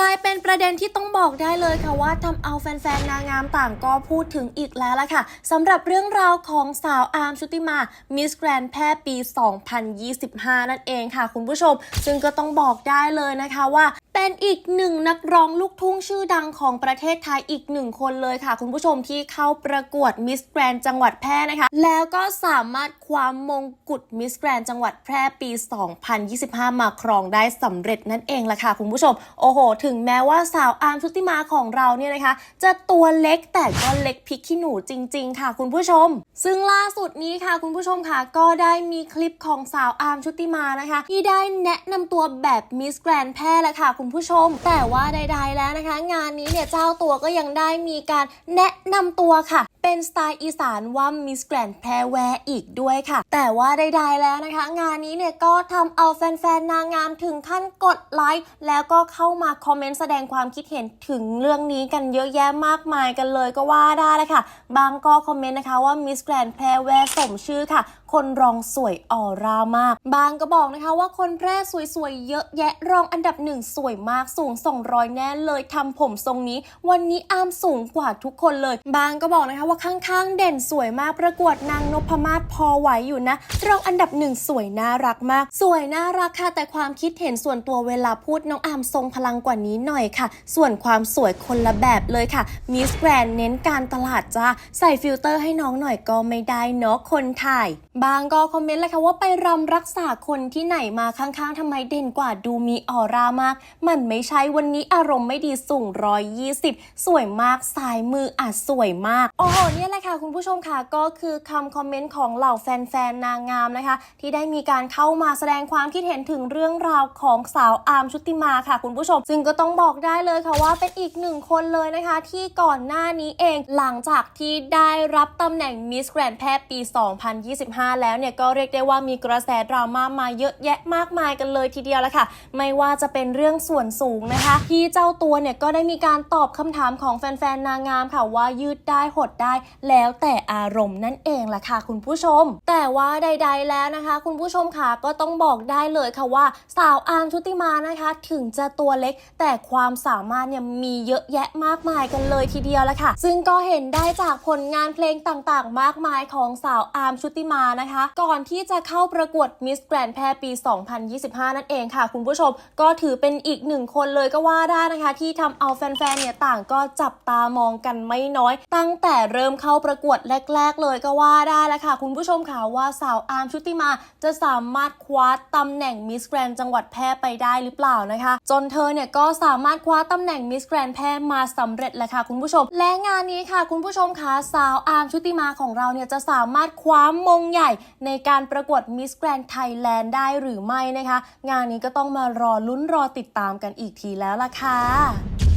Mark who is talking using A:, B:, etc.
A: ลายเป็นประเด็นที่ต้องบอกได้เลยค่ะว่าทำเอาแฟนๆ นางงามต่างก็พูดถึงอีกแล้วล่ะค่ะสำหรับเรื่องราวของสาวอาร์มชุติมามิสแกรนแพร่ปี 2025 นั่นเองค่ะคุณผู้ชม ซึ่งก็ต้องบอกได้เลยนะคะว่าเป็นอีกหนึ่งนักร้องลูกทุ่งชื่อดังของประเทศไทยอีกหนึ่งคนเลยค่ะ คุณผู้ชมที่เข้าประกวดมิสแกรนจังหวัดแพร่นะคะ แล้วก็สามารถคว้ามงกุฎมิสแกรนจังหวัดแพร่ปี 2025 มาครองได้สำเร็จนั่นเองล่ะค่ะคุณผู้ชม โอ้โหถึึงแม้ว่าสาวอาร์มชุติมาของเราเนี่ยนะคะ จะตัวเล็กแต่ก็เล็กพริกขี้หนูจริง ๆ ค่ะคุณผู้ชม ซึ่งล่าสุดนี้ค่ะคุณผู้ชมค่ะ ก็ได้มีคลิปของสาวอาร์มชุติมานะคะ ที่ได้แนะนำตัวแบบมิสแกรนแพร่แล้วค่ะคุณผู้ชม แต่ว่าใดๆแล้วนะคะ งานนี้เนี่ยเจ้าตัวก็ยังได้มีการแนะนำตัวค่ะ เป็นสไตล์อีสานว่ามิสแกรนแพรแวร์อีกด้วยค่ะ แต่ว่าใดๆแล้วนะคะ งานนี้เนี่ยก็ทำเอาแฟนๆ นางงามถึงขั้นกดไลค์แล้วก็เข้ามาคอมเมนต์แสดงความคิดเห็นถึงเรื่องนี้กันเยอะแยะมากมายกันเลยก็ว่าได้เลยค่ะ บางก็คอมเมนต์นะคะว่ามิสแกรนแพรแวร์สมชื่อค่ะ คนรองสวยออร่ามาก บางก็บอกนะคะว่าคนแพร่สวยๆ เยอะแยะรองอันดับหนึ่งสวยมากสูง 200 แน่เลยทำผมทรงนี้ วันนี้อามสูงกว่าทุกคนเลย บางก็บอกนะคะว่าข้างๆ เด่นสวยมากประกวดนางนพมาศพอไหวอยู่นะรองอันดับหนึ่งสวยน่ารักมาก สวยน่ารักค่ะ แต่ความคิดเห็นส่วนตัวเวลาพูดน้องอามทรงพลังกว่านี้หน่อยค่ะ ส่วนความสวยคนละแบบเลยค่ะมิสแกรนเน้นการตลาดจ้าใส่ฟิลเตอร์ให้น้องหน่อยก็ไม่ได้เนาะคนถ่ายบางก็คอมเมนต์เลยค่ะว่าไปรำรักษาคนที่ไหนมาข้างๆทำไมเด่นกว่าดูมีออร่ามาก มันไม่ใช่วันนี้อารมณ์ไม่ดีสูง120 สวยมากสายมืออาจสวยมาก โอ้โหเนี่ยแหละค่ะคุณผู้ชมค่ะก็คือคำคอมเมนต์ของเหล่าแฟนๆนางงามนะคะ ที่ได้มีการเข้ามาแสดงความคิดเห็นถึงเรื่องราวของสาวอาร์มชุติมาค่ะ คุณผู้ชม ซึ่งก็ต้องบอกได้เลยค่ะว่าเป็นอีกหนึ่งคนเลยนะคะ ที่ก่อนหน้านี้เองหลังจากที่ได้รับตำแหน่งมิสแกรนแพรปี 2025 แล้วเนี่ยก็เรียกได้ว่ามีกระแสดราม่ามาเยอะแยะมากมายกันเลยทีเดียวละค่ะ ไม่ว่าจะเป็นเรื่องส่วนสูงนะคะ ที่เจ้าตัวเนี่ยก็ได้มีการตอบคำถามของแฟนๆนางงามค่ะว่ายืดได้หดได้แล้วแต่อารมณ์นั่นเองล่ะค่ะคุณผู้ชม แต่ว่าใด ๆ แล้วนะคะ คุณผู้ชมค่ะก็ต้องบอกได้เลยค่ะว่า สาวอาร์มชุติมานะคะ ถึงจะตัวเล็ก แต่ความสามารถเนี่ยมีเยอะแยะมากมายกันเลยทีเดียวละค่ะ ซึ่งก็เห็นได้จากผลงานเพลงต่างๆ มากมายของสาวอาร์มชุติมานะคะ ก่อนที่จะเข้าประกวดมิสแกรนแพรปี 2025 นั่นเองค่ะ คุณผู้ชมก็ถือเป็นอีกหนึ่งคนเลยก็ว่าได้นะคะ ที่ทำเอาแฟนๆเนี่ยต่างก็จับตามองกันไม่น้อย ตั้งแต่เริ่มเข้าประกวดแรก ๆ เลยก็ว่าได้แล้วค่ะ คุณผู้ชมค่ะว่าสาวอาร์มชุติมาจะสามารถคว้าตำแหน่งมิสแกรนจังหวัดแพร่ไปได้หรือเปล่านะคะ จนเธอเนี่ยก็สามารถคว้าตำแหน่งมิสแกรนแพร่มาสำเร็จแล้วค่ะคุณผู้ชม และงานนี้ค่ะ คุณผู้ชมค่ะสาวอาร์มชุติมาของเราเนี่ยจะสามารถคว้ามงใหญ่ในการประกวดมิสแกรนไทยแลนด์ได้หรือไม่นะคะ งานนี้ก็ต้องมารอลุ้นรอติดตามกันอีกทีแล้วล่ะค่ะ